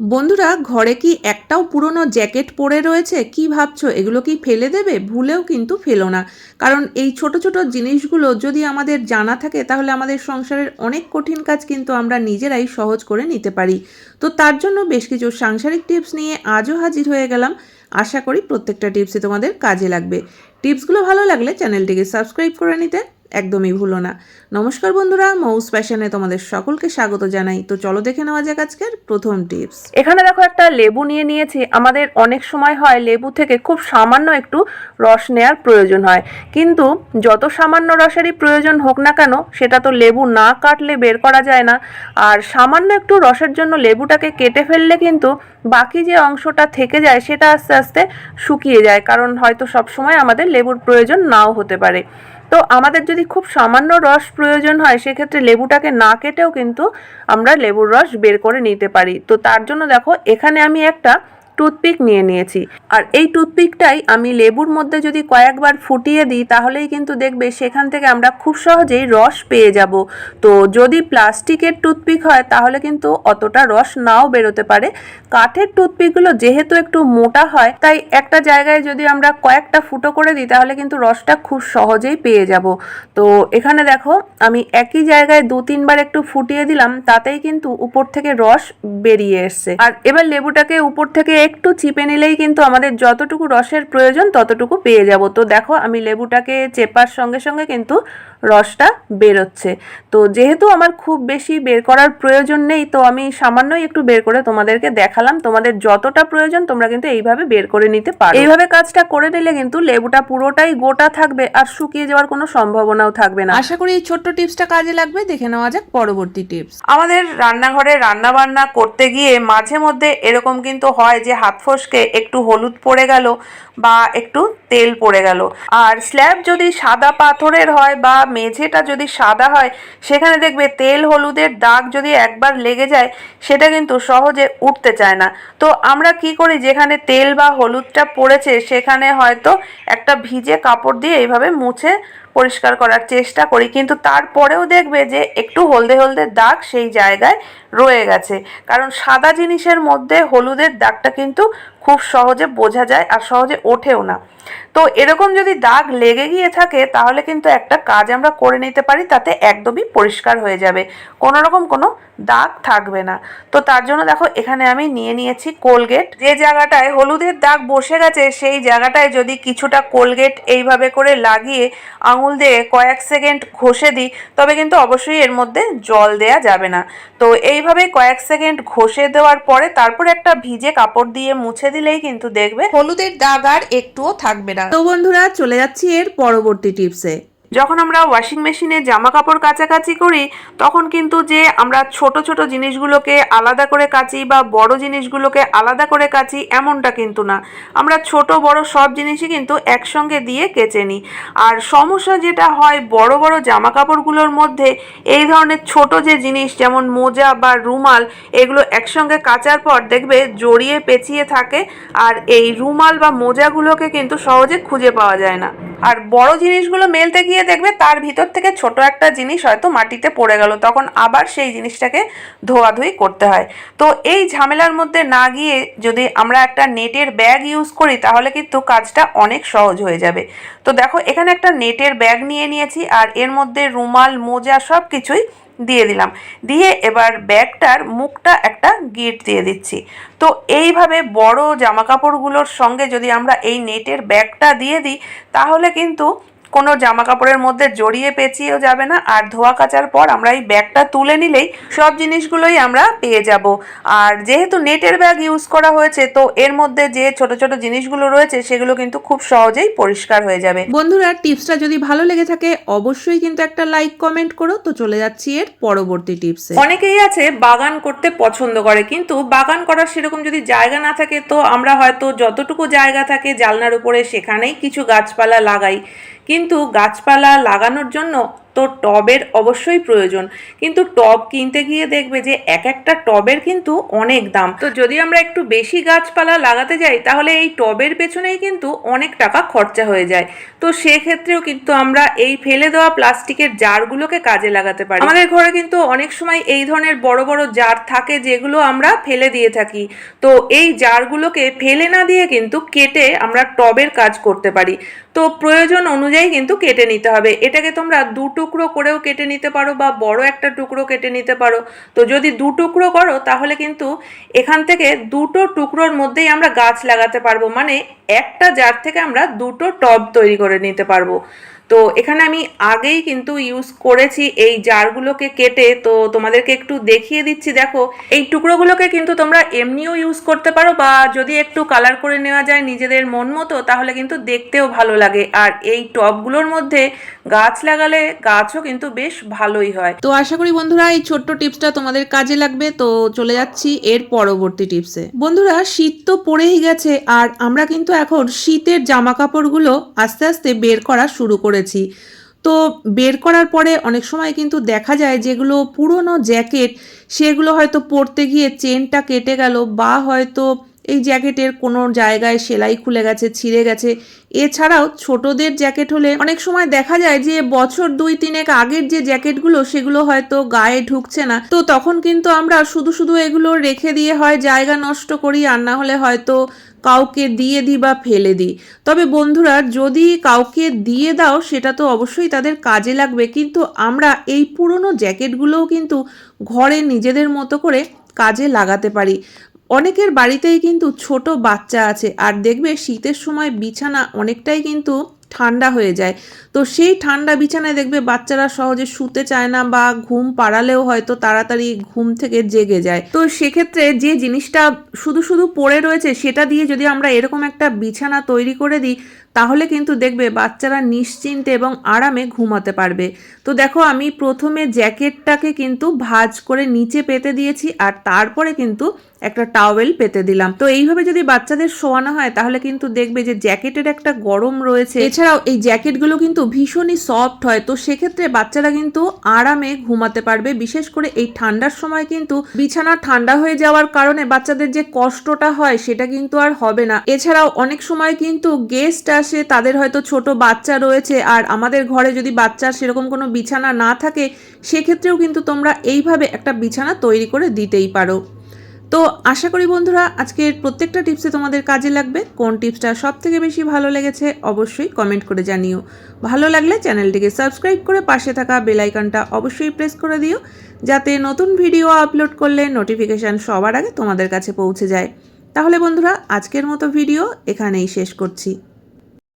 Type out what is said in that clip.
বন্ধুরা, ঘরে কি একটাও পুরনো জ্যাকেট পরে রয়েছে? কি ভাবছ? এগুলো কি ফেলে দেবে? ভুলেও কিন্তু ফেলো না। কারণ এই ছোট ছোট জিনিসগুলো যদি আমাদের জানা থাকে, তাহলে আমাদের সংসারের অনেক কঠিন কাজ কিন্তু আমরা নিজেরাই সহজ করে নিতে পারি। তো তার জন্য বেশ কিছু সাংসারিক টিপস নিয়ে আজও হাজির হয়ে গেলাম। আশা করি প্রত্যেকটা টিপসই তোমাদের কাজে লাগবে। টিপসগুলো ভালো লাগলে চ্যানেলটিকে সাবস্ক্রাইব করে নিতে একদমই ভুলো না। নমস্কার বন্ধুরা, মৌস প্যাশনে তোমাদের সকলকে স্বাগত জানাই। তো চলো দেখে নেওয়া যাক আজকের প্রথম টিপস। এখানে দেখো একটা লেবু নিয়ে নিয়েছি। আমাদের অনেক সময় হয় লেবু থেকে খুব সামান্য একটু রস নেয়ার প্রয়োজন হয়। কিন্তু যত সামান্য রসেরই প্রয়োজন হোক না কেন, সেটা তো লেবু না কাটলে বের করা যায় না। আর সামান্য একটু রসের জন্য লেবুটাকে কেটে ফেললে কিন্তু বাকি যে অংশটা থেকে যায়, সেটা আস্তে আস্তে শুকিয়ে যায়। কারণ হয়তো সব সময় আমাদের লেবুর প্রয়োজন নাও হতে পারে। তো আমাদের যদি খুব সামান্য রস প্রয়োজন হয়, সেক্ষেত্রে লেবুটাকে না কেটেও কিন্তু আমরা লেবুর রস বের করে নিতে পারি। তো তার জন্য দেখো, এখানে আমি একটা টুথপিক নিয়ে নিয়েছি। আর এই টুথপিকটাই আমি লেবুর মধ্যে যদি কয়েকবার ফুটিয়ে দিই, তাহলেই কিন্তু দেখবে সেখান থেকে আমরা খুব সহজেই রস পেয়ে যাব। তো যদি প্লাস্টিকের টুথপিক হয়, তাহলে কিন্তু অতটা রস নাও বেরোতে পারে। কাঠের টুথপিকগুলো যেহেতু একটু মোটা হয়, তাই একটা জায়গায় যদি আমরা কয়েকটা ফুটো করে দিই, তাহলে কিন্তু রসটা খুব সহজেই পেয়ে যাব। তো এখানে দেখো, আমি একই জায়গায় দু তিনবার একটু ফুটিয়ে দিলাম, তাতেই কিন্তু উপর থেকে রস বেরিয়ে এসছে। আর এবার লেবুটাকে উপর থেকে একটু চিপে নিলেই কিন্তু আমাদের যতটুকু রসের প্রয়োজন ততটুকু পেয়ে যাব। তো দেখো আমি লেবুটাকে চেপার সঙ্গে সঙ্গে কিন্তু রসটা বেরোচ্ছে। তো যেহেতু আমার খুব বেশি বের করার প্রয়োজন নেই তো আমি সামান্যই একটু বের করে তোমাদেরকে দেখালাম। তোমাদের যতটা প্রয়োজন তোমরা কিন্তু এইভাবে বের করে নিতে পারো। এইভাবে কাজটা করে নিলে কিন্তু লেবুটা পুরোটাই গোটা থাকবে আর শুকিয়ে যাওয়ার কোনো সম্ভাবনাও থাকবে না। আশা করি এই ছোট্ট টিপসটা কাজে লাগবে। দেখে নেওয়া যাক পরবর্তী টিপস। আমাদের রান্নাঘরে রান্না বান্না করতে গিয়ে মাঝে মধ্যে এরকম কিন্তু হয় যে হাত ফসকে একটু হলুদ পড়ে গেল বা একটু তেল পড়ে গেল। আর স্ল্যাব যদি সাদা পাথরের হয় বা মেঝেটা যদি সাদা হয়, সেখানে দেখবে তেল হলুদের দাগ যদি একবার লেগে যায়, সেটা কিন্তু সহজে উঠতে চায় না। তো আমরা কি করি, যেখানে তেল বা হলুদটা পড়েছে, সেখানে হয়তো একটা ভিজে কাপড় দিয়ে এইভাবে মুছে পরিষ্কার করার চেষ্টা করি, কিন্তু তারপরেও দেখবে যে একটু হলদে হলদে দাগ সেই জায়গায় রয়ে গেছে। কারণ সাদা জিনিসের মধ্যে হলুদের দাগটা কিন্তু খুব সহজে বোঝা যায় আর সহজে ওঠেও না। তো এরকম যদি দাগ লেগে গিয়ে থাকে, তাহলে কিন্তু একটা কাজ আমরা করে নিতে পারি, তাতে একদমই পরিষ্কার হয়ে যাবে। কোনো রকম কোনো দাগ থাকবে না। তো তার জন্য দেখো, এখানে আমি নিয়ে নিয়েছি কোলগেট। যে জায়গাটায় হলুদের দাগ বসে গেছে, সেই জায়গাটায় যদি কিছুটা কোলগেট এইভাবে করে লাগিয়ে আঙুল দিয়ে কয়েক সেকেন্ড ঘষে দিই, তবে কিন্তু অবশ্যই এর মধ্যে জল দেয়া যাবে না। তো এইভাবে কয়েক সেকেন্ড ঘষে দেওয়ার পরে তারপর একটা ভিজে কাপড় দিয়ে মুছে দিলেই কিন্তু দেখবে হলুদের দাগ আর একটুও থাকবে না। তো বন্ধুরা, চলে যাচ্ছি এর পরবর্তী টিপসে। যখন আমরা ওয়াশিং মেশিনে জামা কাপড় কাচাকাচি করি, তখন কিন্তু যে আমরা ছোট ছোট জিনিসগুলোকে আলাদা করে কাচি বা বড় জিনিসগুলোকে আলাদা করে কাচি এমনটা কিন্তু না। আমরা ছোট, বড় সব জিনিসই কিন্তু একসঙ্গে দিয়ে কেচে নিই। আর সমস্যা যেটা হয় বড় বড় জামা কাপড়গুলোর মধ্যে, এই ধরনের ছোট যে জিনিস যেমন মোজা বা রুমাল, এগুলো একসঙ্গে কাচার পর দেখবে জড়িয়ে পেঁচিয়ে থাকে, আর এই রুমাল বা মোজাগুলোকে কিন্তু সহজে খুঁজে পাওয়া যায় না। আর বড় জিনিসগুলো মেলতে গিয়ে দেখবে তার ভিতর থেকে ছোট একটা জিনিস হয়তো মাটিতে পড়ে গেল, তখন আবার সেই জিনিসটাকে ধোয়াধুয়ি করতে হয়। তো এই ঝামেলার মধ্যে না গিয়ে যদি আমরা একটা নেটের ব্যাগ ইউজ করি, তাহলে কিন্তু কাজটা অনেক সহজ হয়ে যাবে। তো দেখো, এখানে একটা নেটের ব্যাগ নিয়ে নিয়েছি, আর এর মধ্যে রুমাল, মোজা সব কিছুই দিয়ে দিলাম। দিয়ে এবার ব্যাগটার মুখটা একটা গিট দিয়ে দিচ্ছি। তো এইভাবে বড় জামাকাপড়গুলোর সঙ্গে যদি আমরা এই নেটের ব্যাগটা দিয়ে দিই, তাহলে কিন্তু কোনো জামা কাপড়ের মধ্যে জড়িয়ে পেঁচিয়েও যাবে না। আর ধোয়া কাচার পর আমরা এই ব্যাগটা তুলে নিলেই সব জিনিসগুলোই আমরা পেয়ে যাব। আর যেহেতু নেটের ব্যাগ ইউজ করা হয়েছে তো এর মধ্যে যে ছোট ছোট জিনিসগুলো রয়েছে সেগুলো কিন্তু খুব সহজেই পরিষ্কার হয়ে যাবে। বন্ধুরা টিপসটা যদি ভালো লেগে থাকে অবশ্যই কিন্তু একটা লাইক কমেন্ট করো। তো চলে যাচ্ছি এর পরবর্তী টিপসে। অনেকেই আছে বাগান করতে পছন্দ করে কিন্তু বাগান করার সেরকম যদি জায়গা না থাকে তো আমরা হয়তো যতটুকু জায়গা থাকে জালনার উপরে সেখানেই কিছু গাছপালা লাগাই। কিন্তু গাছপালা লাগানোর জন্য তো টবের অবশ্যই প্রয়োজন। কিন্তু টব কিনতে গিয়ে দেখবে যে এক একটা টবের কিন্তু অনেক দাম। তো যদি আমরা একটু বেশি গাছপালা লাগাতে যাই, তাহলে এই টবের পেছনেই কিন্তু অনেক টাকা খরচা হয়ে যায়। তো সেক্ষেত্রেও কিন্তু আমরা এই ফেলে দেওয়া প্লাস্টিকের জারগুলোকে কাজে লাগাতে পারি। আমাদের ঘরে কিন্তু অনেক সময় এই ধরনের বড় বড় জার থাকে যেগুলো আমরা ফেলে দিয়ে থাকি। তো এই জারগুলোকে ফেলে না দিয়ে কিন্তু কেটে আমরা টবের কাজ করতে পারি। তো প্রয়োজন অনুযায়ী কিন্তু কেটে নিতে হবে। এটাকে তোমরা দু টুকরো করেও কেটে নিতে পারো বা বড় একটা টুকরো কেটে নিতে পারো। তো যদি দু টুকরো করো, তাহলে কিন্তু এখান থেকে দুটো টুকরোর মধ্যেই আমরা গাছ লাগাতে পারব। মানে একটা জার থেকে আমরা দুটো টব তৈরি করে নিতে পারব। তো এখানে আমি আগেই কিন্তু ইউজ করেছি এই জারগুলোকে কেটে। তো তোমাদেরকে একটু দেখিয়ে দিচ্ছি, দেখো। এই টুকরোগুলোকে কিন্তু তোমরা এমনিও ইউজ করতে পারো বা যদি একটু কালার করে নেওয়া যায় নিজেদের মন মতো, তাহলে কিন্তু দেখতেও ভালো লাগে। আর এই টবগুলোর মধ্যে গাছ লাগালে গাছও কিন্তু বেশ ভালোই হয়। তো আশা করি বন্ধুরা এই ছোট্ট টিপসটা তোমাদের কাজে লাগবে। তো চলে যাচ্ছি এর পরবর্তী টিপসে। বন্ধুরা, শীত তো পড়েই গেছে, আর আমরা কিন্তু এখন শীতের জামা কাপড়গুলো আস্তে আস্তে বের করা শুরু করেছি। তো বের করার পরে অনেক সময় কিন্তু দেখা যায় যেগুলো পুরনো জ্যাকেট, সেগুলো হয়তো পরতে গিয়ে চেনটা কেটে গেল বা হয়তো এই জ্যাকেটের কোনো জায়গায় সেলাই খুলে গেছে, ছিঁড়ে গেছে। এছাড়াও ছোটদের জ্যাকেট হলে অনেক সময় দেখা যায় যে বছর দুই তিনেক আগের যে জ্যাকেটগুলো, সেগুলো হয়তো গায়ে ঢুকছে না। তো তখন কিন্তু আমরা শুধু শুধু এগুলো রেখে দিয়ে হয় জায়গা নষ্ট করি, আর না হলে হয়তো কাউকে দিয়ে দিই বা ফেলে দিই তবে বন্ধুরা, যদি কাউকে দিয়ে দাও, সেটা তো অবশ্যই তাদের কাজে লাগবে। কিন্তু আমরা এই পুরনো জ্যাকেটগুলোও কিন্তু ঘরে নিজেদের মতো করে কাজে লাগাতে পারি। অনেকের বাড়িতেই কিন্তু ছোট বাচ্চা আছে। আর দেখবে শীতের সময় বিছানা অনেকটাই কিন্তু ঠান্ডা হয়ে যায়। তো সেই ঠান্ডা বিছানায় দেখবে বাচ্চারা সহজে শুতে চায় না বা ঘুম পাড়ালেও হয়তো তাড়াতাড়ি ঘুম থেকে জেগে যায়। তো সেক্ষেত্রে যে জিনিসটা শুধু শুধু পড়ে রয়েছে সেটা দিয়ে যদি আমরা এরকম একটা বিছানা তৈরি করে দিই তাহলে কিন্তু দেখবে বাচ্চারা নিশ্চিন্তে এবং আরামে ঘুমাতে পারবে। তো দেখো আমি প্রথমে জ্যাকেটটাকে কিন্তু ভাজ করে নিচে পেতে দিয়েছি আর তারপরে কিন্তু একটা টাওয়েল পেতে দিলাম। তো এইভাবে যদি বাচ্চাদের শোয়ানো হয় তাহলে কিন্তু দেখবে যে জ্যাকেটের একটা গরম রয়েছে। এছাড়াও এই জ্যাকেটগুলো কিন্তু ভীষণই সফট হয়, তো সেক্ষেত্রে বাচ্চারা কিন্তু আরামে ঘুমাতে পারবে। বিশেষ করে এই ঠান্ডার সময় কিন্তু বিছানা ঠান্ডা হয়ে যাওয়ার কারণে বাচ্চাদের যে কষ্টটা হয় সেটা কিন্তু আর হবে না। এছাড়াও অনেক সময় কিন্তু গেস্ট আসে, তাদের হয়তো ছোট বাচ্চা রয়েছে আর আমাদের ঘরে যদি বাচ্চার সেরকম কোনো বিছানা না থাকে, সেক্ষেত্রেও কিন্তু তোমরা এইভাবে একটা বিছানা তৈরি করে দিতেই পারো। তো আশা করি বন্ধুরা, আজকের প্রত্যেকটা টিপসে তোমাদের কাজে লাগবে। কোন টিপসটা সব থেকে বেশি ভালো লেগেছে অবশ্যই কমেন্ট করে জানিও। ভালো লাগলে চ্যানেলটিকে সাবস্ক্রাইব করে পাশে থাকা বেল আইকনটা অবশ্যই প্রেস করে দিও, যাতে নতুন ভিডিও আপলোড করলে নোটিফিকেশান সবার আগে তোমাদের কাছে পৌঁছে যায়। তাহলে বন্ধুরা, আজকের মতো ভিডিও এখানেই শেষ করছি।